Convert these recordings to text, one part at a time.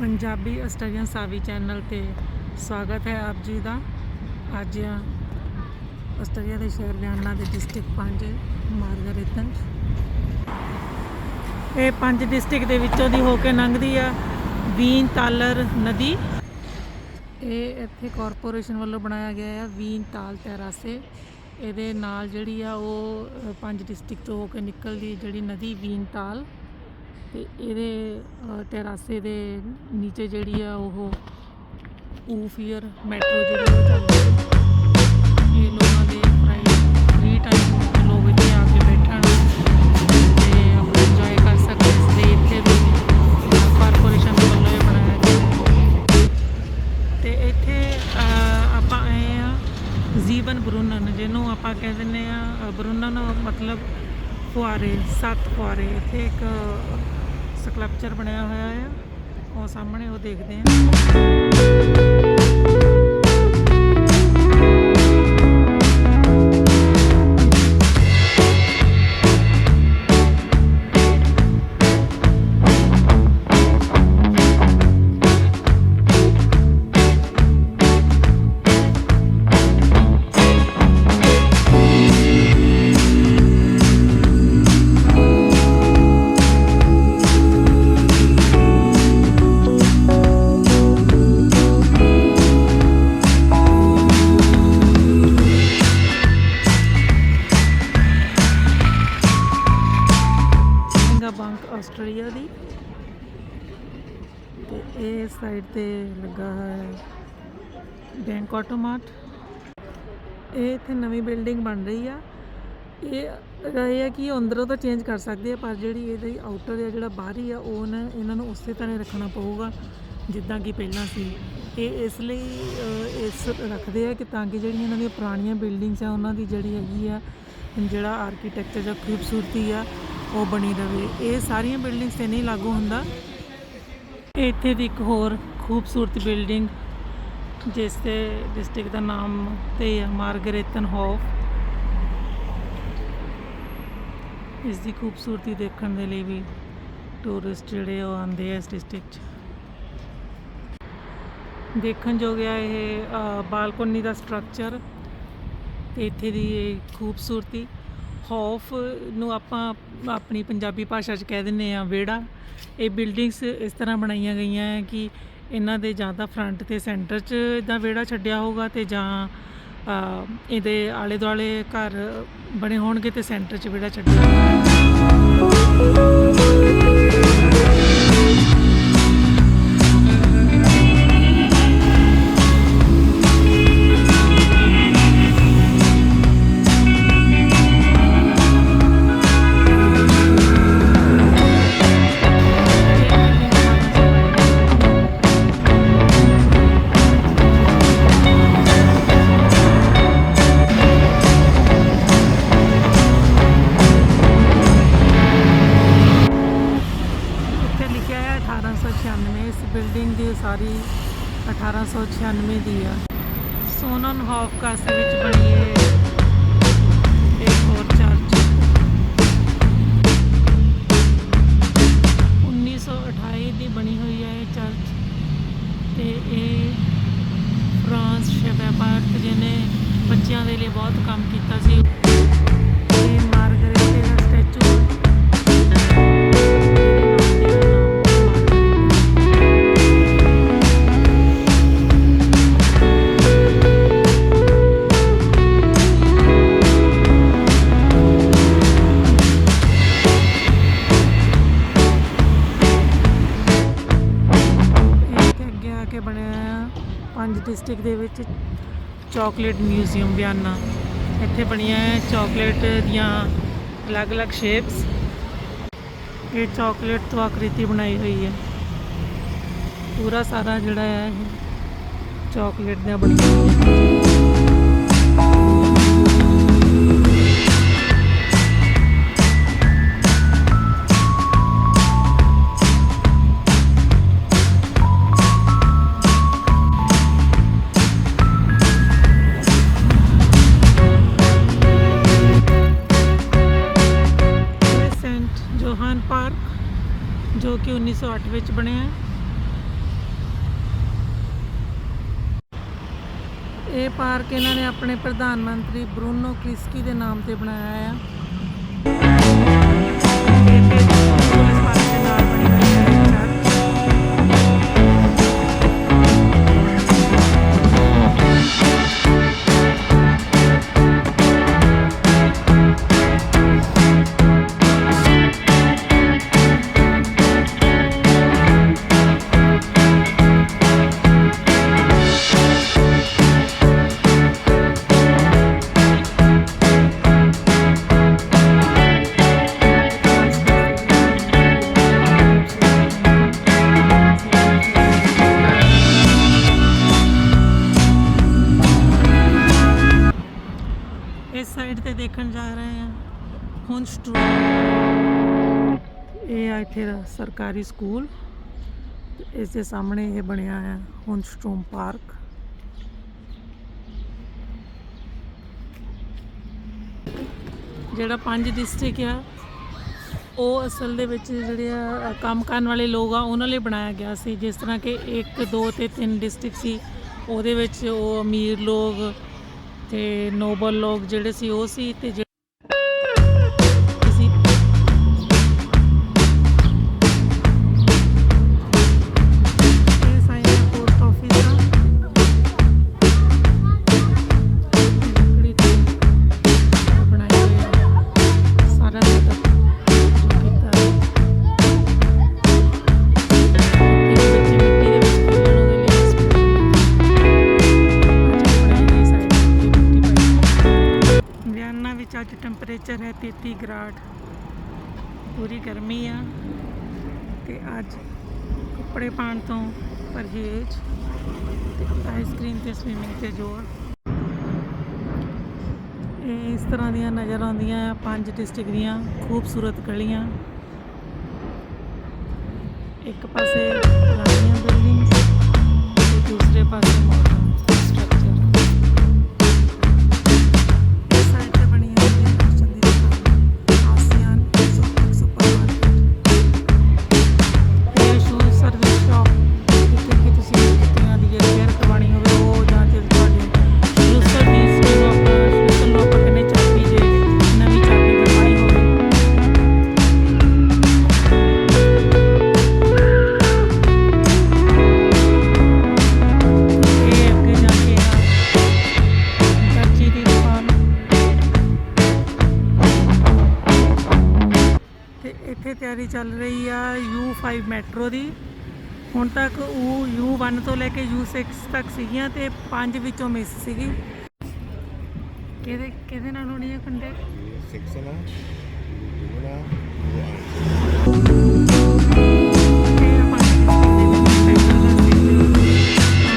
Punjabi Australian Savi channel ਤੇ ਸਵਾਗਤ ਹੈ ਆਪ ਜੀ ਦਾ। ਅੱਜ ਆਸਟ੍ਰੇਲੀਆ ਦੇ ਸ਼ਹਿਰ ਵਿਆਨਾ ਦੇ ਡਿਸਟ੍ਰਿਕਟ ਪੰਜ ਮਾਰਗਰੇਟਨ ਇਹ ਪੰਜ ਡਿਸਟ੍ਰਿਕਟ ਦੇ ਵਿੱਚੋਂ ਦੀ ਹੋ ਕੇ ਲੰਘਦੀ ਆ ਵੀਨ ਤਾਲਰ ਨਦੀ। ਇਹ ਇੱਥੇ ਕਾਰਪੋਰੇਸ਼ਨ ਵੱਲੋਂ ਬਣਾਇਆ ਗਿਆ ਆ ਵੀਨ ਤਾਲ ਟੈਰਾਸੇ। ਇਹਦੇ ਨਾਲ ਜਿਹੜੀ ਆ ਉਹ ਪੰਜ ਡਿਸਟ੍ਰਿਕਟ ਤੋਂ ਹੋ ਕੇ ਨਿਕਲਦੀ ਜਿਹੜੀ ਨਦੀ ਵੀਨ ਤਾਲ। ਤੇ ਇਹਦੇ ਟੈਰਾਸੇ ਦੇ ਨੀਚੇ ਜਿਹੜੀ ਆ ਉਹ ਊਫੀਅਰ ਮੈਟਰੋ ਜਿਹੜੀ ਉਹ ਚੱਲਦੀ ਹੈ ਇਹ ਲੋਕਾਂ ਦੇ ਪ੍ਰਾਈਵੇਟ ਫ੍ਰੀ ਟਾਈਮ ਲੋਕ ਇੱਥੇ ਆ ਕੇ ਬੈਠਣ ਤੇ ਆਪਣਾ ਇੰਜੋਏ ਕਰ ਸਕਣ ਇਸ ਲਈ ਇੱਥੇ ਵੀ ਕਾਰਪੋਰੇਸ਼ਨ ਵੱਲੋਂ ਇਹ ਬਣਾਇਆ ਗਿਆ ਤੇ ਇੱਥੇ ਆਪਾਂ ਆਏ ਆ ਜੀਵਨ ਬਰੁਨਨ, ਜਿਹਨੂੰ ਆਪਾਂ ਕਹਿ ਦਿੰਦੇ ਆ ਬਰੁਨਨ ਮਤਲਬ ਫੁਆਰੇ, ਸੱਤ ਫੁਆਰੇ। ਇੱਥੇ ਇੱਕ ਸਕਲਪਚਰ ਬਣਿਆ ਹੋਇਆ ਆ। ਉਹ ਸਾਹਮਣੇ ਉਹ ਦੇਖਦੇ ਆ। ਸਾਈਡ ਤੇ ਲੱਗਾ ਹੈ। ਬੈਂਕ ਆਟੋਮਾਟ ਇਹ ਇੱਥੇ ਨਵੀਂ ਬਿਲਡਿੰਗ ਬਣ ਰਹੀ ਆ। ਇਹ ਇਹ ਹੈ ਕਿ ਅੰਦਰੋਂ ਤਾਂ ਚੇਂਜ ਕਰ ਸਕਦੇ ਆ, ਪਰ ਜਿਹੜੀ ਇਹਦੀ ਆਊਟਰ ਆ, ਜਿਹੜਾ ਬਾਹਰੀ ਆ, ਉਹ ਨਾ ਇਹਨਾਂ ਨੂੰ ਉਸੇ ਤਰ੍ਹਾਂ ਰੱਖਣਾ ਪਊਗਾ, ਜਿੱਦਾਂ ਕਿ ਪਹਿਲਾਂ ਸੀ। ਇਹ ਇਸ ਲਈ ਇਸ ਰੱਖਦੇ ਆ ਕਿ ਤਾਂ ਕਿ ਜਿਹੜੀਆਂ ਇਹਨਾਂ ਦੀਆਂ ਪੁਰਾਣੀਆਂ ਬਿਲਡਿੰਗਸ ਆ, ਉਹਨਾਂ ਦੀ ਜਿਹੜੀ ਹੈਗੀ ਆ, ਜਿਹੜਾ ਆਰਕੀਟੈਕਚਰ ਜਾਂ ਖੂਬਸੂਰਤੀ ਆ, ਉਹ ਬਣੀ ਰਵੇ। ਇਹ ਸਾਰੀਆਂ ਬਿਲਡਿੰਗਸ ਤੇ ਨਹੀਂ ਲਾਗੂ ਹੁੰਦਾ। ਇੱਥੇ ਦੀ ਇੱਕ ਹੋਰ ਖੂਬਸੂਰਤ ਬਿਲਡਿੰਗ, ਜਿਸ ਦੇ ਡਿਸਟ੍ਰਿਕਟ ਦਾ ਨਾਮ ਤੇ ਹੈ ਮਾਰਗਰੇਟਨ ਹਾਫ ਇਸ ਦੀ ਖੂਬਸੂਰਤੀ ਦੇਖਣ ਦੇ ਲਈ ਵੀ ਟੂਰਿਸਟ ਜਿਹੜੇ ਉਹ ਆਉਂਦੇ ਆ ਇਸ ਡਿਸਟ੍ਰਿਕਟ 'ਚ। ਦੇਖਣ ਜੋ ਗਿਆ ਇਹ ਬਾਲਕੋਨੀ ਦਾ ਸਟਰਕਚਰ ਤੇ ਇੱਥੇ ਦੀ ਖੂਬਸੂਰਤੀ। ਖੌਫ ਨੂੰ ਆਪਾਂ ਆਪਣੀ ਪੰਜਾਬੀ ਭਾਸ਼ਾ 'ਚ ਕਹਿ ਦਿੰਦੇ ਆ ਵਿਹੜਾ। ਇਹ ਬਿਲਡਿੰਗਸ ਇਸ ਤਰ੍ਹਾਂ ਬਣਾਈਆਂ ਗਈਆਂ ਹੈ ਕਿ ਇਹਨਾਂ ਦੇ ਜਾਂ ਤਾਂ ਫਰੰਟ ਤੇ ਸੈਂਟਰ 'ਚ ਇਦਾਂ ਵਿਹੜਾ ਛੱਡਿਆ ਹੋਊਗਾ ਤੇ ਜਾਂ ਇਹਦੇ ਆਲੇ ਦੁਆਲੇ ਘਰ ਬਣੇ ਹੋਣਗੇ ਤੇ ਸੈਂਟਰ 'ਚ ਵਿਹੜਾ ਛੱਡਿਆ ਹੋਊਗਾ। ਦੀ ਆ। ਸੋਨਨ ਹੌਫ ਕਾਸੇ ਵਿੱਚ ਬਣੀ ਹੈ ਇੱਕ ਹੋਰ ਚਰਚ 1928 ਦੀ ਬਣੀ ਹੋਈ ਹੈ ਇਹ ਚਰਚ ਤੇ ਇਹ ਫਰਾਂਸ ਸ਼ੈਫਰਟ ਜਿਹਨੇ ਬੱਚਿਆਂ ਦੇ ਲਈ ਬਹੁਤ ਕੰਮ ਕੀਤਾ ਸੀ। ਡਿਸਟ੍ਰਿਕਟ ਦੇ ਵਿੱਚ ਚਾਕਲੇਟ ਮਿਊਜ਼ੀਅਮ ਬਿਆਨਾ ਇੱਥੇ ਬਣੀਆਂ ਹੈ ਚਾਕਲੇਟ ਦੀਆਂ ਅਲੱਗ-ਅਲੱਗ ਸ਼ੇਪਸ ਇਹ ਚਾਕਲੇਟ ਤੋਂ ਆਕ੍ਰਿਤੀ ਬਣਾਈ ਹੋਈ ਹੈ ਪੂਰਾ ਸਾਰਾ ਜਿਹੜਾ ਹੈ ਇਹ ਚਾਕਲੇਟ ਦਾ ਬਣਿਆ ਹੋਇਆ। ਹੈ 1908 ਵਿੱਚ ਬਣਿਆ ਇਹ ਪਾਰਕ ਇਹਨਾਂ ਨੇ ਆਪਣੇ ਪ੍ਰਧਾਨ ਮੰਤਰੀ ਬਰੂਨੋ ਕ੍ਰਿਸਕੀ ਦੇ ਨਾਮ ਤੇ ਬਣਾਇਆ ਹੈ ਇੱਥੇ ਦਾ ਸਰਕਾਰੀ ਸਕੂਲ। ਇਸ ਦੇ ਸਾਹਮਣੇ ਇਹ ਬਣਿਆ ਹੈ ਹੁਨਸਟਰੂਮ ਪਾਰਕ। ਜਿਹੜਾ ਪੰਜ ਡਿਸਟ੍ਰਿਕਟ ਆ, ਉਹ ਅਸਲ ਦੇ ਵਿੱਚ ਜਿਹੜੇ ਆ, ਕੰਮ ਕਰਨ ਵਾਲੇ ਲੋਕ ਆ, ਉਹਨਾਂ ਲਈ ਬਣਾਇਆ ਗਿਆ ਸੀ। ਜਿਸ ਤਰ੍ਹਾਂ ਕਿ 1 2 ਤੇ 3 ਡਿਸਟ੍ਰਿਕਟ ਸੀ। ਉਹਦੇ ਵਿੱਚ ਉਹ ਅਮੀਰ ਲੋਕ ਤੇ ਨੋਬਲ ਲੋਕ ਜਿਹੜੇ ਸੀ, ਉਹ ਸੀ ਤੇ ਟੈਂਪਰੇਚਰ ਹੈ 33 ਗ੍ਰਾਡ। ਪੂਰੀ ਗਰਮੀ ਆ। ਤੇ ਅੱਜ ਕੱਪੜੇ ਪਾਉਣ ਤੋਂ ਪਰਹੇਜ਼ ਤੇ ਆਈਸਕ੍ਰੀਮ ਤੇ ਸਵਿਮਿੰਗ ਤੇ ਜ਼ੋਰ ਇਹ ਇਸ ਤਰ੍ਹਾਂ ਦੀਆਂ ਨਜ਼ਰ ਆਉਂਦੀਆਂ ਆ, ਪੰਜ ਡਿਸਟ੍ਰਿਕਟ ਦੀਆਂ ਖੂਬਸੂਰਤ ਗਲੀਆਂ। ਇੱਕ ਪਾਸੇ ਪੁਰਾਣੀਆਂ ਬਿਲਡਿੰਗਸ ਤੇ ਦੂਸਰੇ ਪਾਸੇ ਮਾਡਰਨ ਚੱਲ ਰਹੀ ਆ U5 ਮੈਟਰੋ ਦੀ। ਹੁਣ ਤੱਕ ਉਹ U1 ਤੋਂ ਲੈ ਕੇ U6 ਤੱਕ ਸੀਗੀਆਂ ਤੇ ਪੰਜ ਵਿੱਚੋਂ ਮਿਸ ਸੀਗੀ। ਕਿਹਦੇ ਕਿਹਦੇ ਨਾਲ ਹੋਣੀ ਹੈ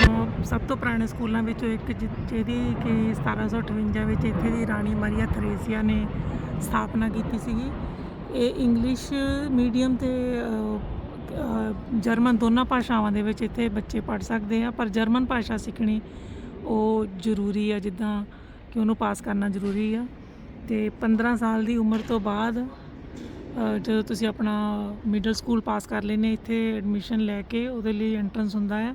ਉਹ ਅਹ ਸਭ ਤੋਂ ਪੁਰਾਣੇ ਸਕੂਲਾਂ ਵਿੱਚੋਂ ਇੱਕ ਜਿਹਦੀ ਕਿ 1758 ਵਿੱਚ ਇੱਥੇ ਦੀ ਰਾਣੀ ਮਰੀਆ ਥਰੇਸੀਆ ਨੇ ਸਥਾਪਨਾ ਕੀਤੀ ਸੀਗੀ। ਇਹ ਇੰਗਲਿਸ਼ ਮੀਡੀਅਮ ਤੇ ਜਰਮਨ ਦੋਨਾਂ ਭਾਸ਼ਾਵਾਂ ਦੇ ਵਿੱਚ ਇੱਥੇ ਬੱਚੇ ਪੜ੍ਹ ਸਕਦੇ ਆ, ਪਰ ਜਰਮਨ ਭਾਸ਼ਾ ਸਿੱਖਣੀ ਉਹ ਜ਼ਰੂਰੀ ਆ, ਜਿੱਦਾਂ ਕਿ ਉਹਨੂੰ ਪਾਸ ਕਰਨਾ ਜ਼ਰੂਰੀ ਆ। ਤੇ 15 ਸਾਲ ਦੀ ਉਮਰ ਤੋਂ ਬਾਅਦ ਜਦੋਂ ਤੁਸੀਂ ਆਪਣਾ ਮਿਡਲ ਸਕੂਲ ਪਾਸ ਕਰ ਲੈਨੇ ਇੱਥੇ ਐਡਮਿਸ਼ਨ ਲੈ ਕੇ ਉਹਦੇ ਲਈ ਐਂਟਰੈਂਸ ਹੁੰਦਾ ਹੈ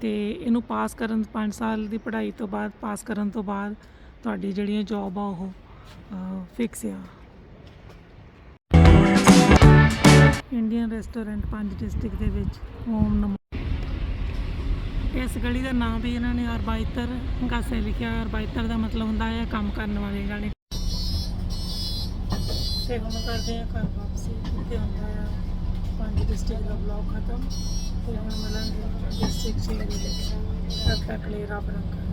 ਤੇ ਇਹਨੂੰ ਪਾਸ ਕਰਨ 5 ਸਾਲ ਦੀ ਪੜ੍ਹਾਈ ਤੋਂ ਬਾਅਦ ਪਾਸ ਕਰਨ ਤੋਂ ਬਾਅਦ ਤੁਹਾਡੀ ਜਿਹੜੀਆਂ ਜੌਬ ਆ ਉਹ ਫਿਕਸ ਆ। ਇੰਡੀਅਨ ਰੈਸਟੋਰੈਂਟ ਪੰਜ ਡਿਸਟ੍ਰਿਕਟ ਦੇ ਵਿੱਚ ਹੋਮ ਨੰਬਰ ਇਸ ਗਲੀ ਦਾ ਨਾਮ ਵੀ ਇਹਨਾਂ ਨੇ ਅਰਬਾਈਤਰ ਗਾਸੇ ਲਿਖਿਆ ਅਰਬਾਇਤਰ ਦਾ ਮਤਲਬ ਹੁੰਦਾ ਹੈ ਕੰਮ ਕਰਨ ਵਾਲੇ ਗਾਣੇ। ਤੇ ਹੁਣ ਕਰਦੇ ਆ ਘਰ ਵਾਪਸੀ। ਤੇ ਹੁੰਦਾ ਆ, ਪੰਜ ਡਿਸਟ੍ਰਿਕਟ ਦਾ ਬਲੌਗ ਖਤਮ। ਤੇ ਹੁਣ ਮਿਲਾਂਗੇ ਡਿਸਟ੍ਰਿਕਟ ਚੇਂਜ ਤਦ ਤੱਕ ਲਈ ਰੱਬ ਰੱਖਾ